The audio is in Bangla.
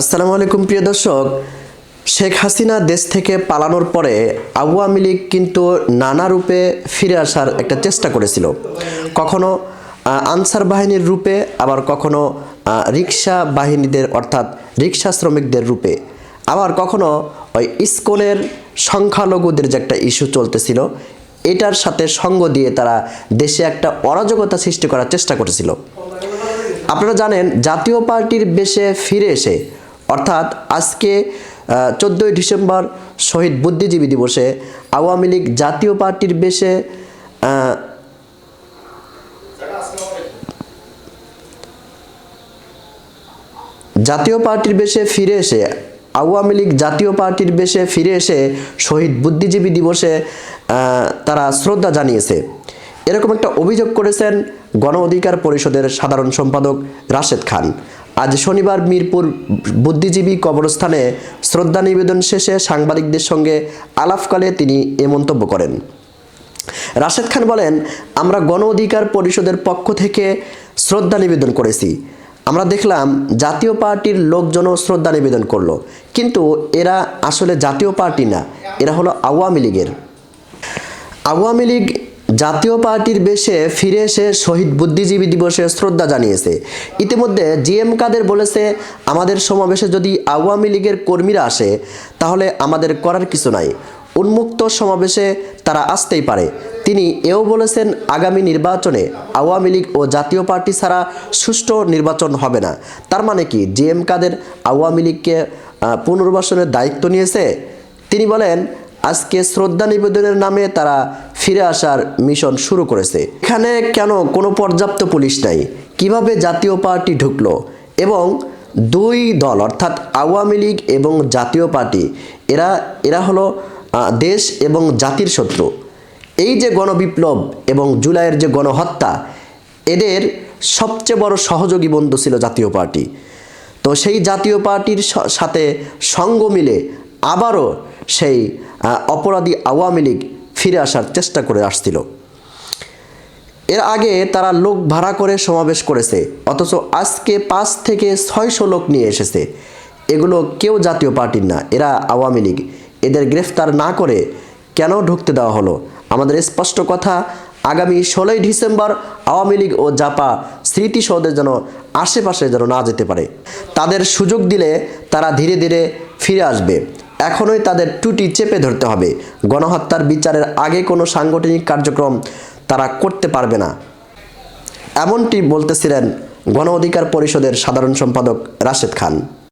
আসসালামু আলাইকুম, প্রিয় দর্শক। শেখ হাসিনা দেশ থেকে পালানোর পরে আওয়ামী লীগ কিন্তু নানা রূপে ফিরে আসার একটা চেষ্টা করেছিল। কখনো আনসার বাহিনীর রূপে, আবার কখনো রিক্সা বাহিনীদের, অর্থাৎ রিক্সা শ্রমিকদের রূপে। আবার কখনো ওই ইস্কনের সংখ্যালঘুদের যে একটা ইস্যু চলতেছিল, এটার সাথে সঙ্গ দিয়ে তারা দেশে একটা অরাজকতা সৃষ্টি করার চেষ্টা করেছিল। আপনারা জানেন, জাতীয় পার্টির বেশে ফিরে এসে অর্থাৎ আজকে চোদ্দোই ডিসেম্বর শহীদ বুদ্ধিজীবী দিবসে আওয়ামী লীগ জাতীয় পার্টির বেশে জাতীয় পার্টির বেশে ফিরে এসে, আওয়ামী লীগ জাতীয় পার্টির বেশে ফিরে এসে শহীদ বুদ্ধিজীবী দিবসে তারা শ্রদ্ধা জানিয়েছে। এরকম একটা অভিযোগ করেছেন গণ অধিকার পরিষদের সাধারণ সম্পাদক রাশেদ খান। আজ শনিবার মিরপুর বুদ্ধিজীবী কবরস্থানে শ্রদ্ধা নিবেদন শেষে সাংবাদিকদের সঙ্গে আলাপকালে তিনি এ মন্তব্য করেন। রাশেদ খান বলেন, আমরা গণ অধিকার পরিষদের পক্ষ থেকে শ্রদ্ধা নিবেদন করেছি। আমরা দেখলাম জাতীয় পার্টির লোকজনও শ্রদ্ধা নিবেদন করল। কিন্তু এরা আসলে জাতীয় পার্টি না, এরা হলো আওয়ামী লীগের। আওয়ামী লীগ জাতীয় পার্টির বেশে ফিরে এসে শহীদ বুদ্ধিজীবী দিবসে শ্রদ্ধা জানিয়েছে। ইতিমধ্যে জিএম কাদের বলেছে, আমাদের সমাবেশে যদি আওয়ামী লীগের কর্মীরা আসে, তাহলে আমাদের করার কিছু নাই। উন্মুক্ত সমাবেশে তারা আসতেই পারে। তিনি এও বলেছেন, আগামী নির্বাচনে আওয়ামী লীগ ও জাতীয় পার্টি ছাড়া সুষ্ঠু নির্বাচন হবে না। তার মানে কি, জিএম কাদের আওয়ামী লীগকে পুনর্বাসনের দায়িত্ব নিয়েছে? তিনি বলেন আজকে শ্রদ্ধা নিবেদনের নামে তারা ফিরে আসার মিশন শুরু করেছে। এখানে কেন কোনো পর্যাপ্ত পুলিশ নাই? কীভাবে জাতীয় পার্টি ঢুকলো? এবং দুই দল, অর্থাৎ আওয়ামী লীগ এবং জাতীয় পার্টি, এরা এরা হলো দেশ এবং জাতির শত্রু। এই যে গণবিপ্লব এবং জুলাইয়ের যে গণহত্যা, এদের সবচেয়ে বড় সহযোগী বন্ধু ছিল জাতীয় পার্টি। তো সেই জাতীয় পার্টির সাথে সঙ্গ মিলে আবারও সেই অপরাধী আওয়ামী লীগ ফিরে আসার চেষ্টা করে আসছিল। এর আগে তারা লোক ভাড়া করে সমাবেশ করেছে, অথচ আজকে পাঁচ থেকে ছয়শো লোক নিয়ে এসেছে। এগুলো কেউ জাতীয় পার্টির না, এরা আওয়ামী লীগ। এদের গ্রেফতার না করে কেন ঢুকতে দেওয়া হলো? আমাদের স্পষ্ট কথা, আগামী ষোলোই ডিসেম্বর আওয়ামী লীগ ও জাপা স্মৃতিসৌধের যেন আশেপাশে যেন না যেতে পারে। তাদের সুযোগ দিলে তারা ধীরে ধীরে ফিরে আসবে। এখনই তাদের টুটি চেপে ধরতে হবে। গণহত্যার বিচারের আগে কোনো সাংগঠনিক কার্যক্রম তারা করতে পারবে না। এমনটি বলতেছিলেন গণ অধিকার পরিষদের সাধারণ সম্পাদক রাশেদ খান।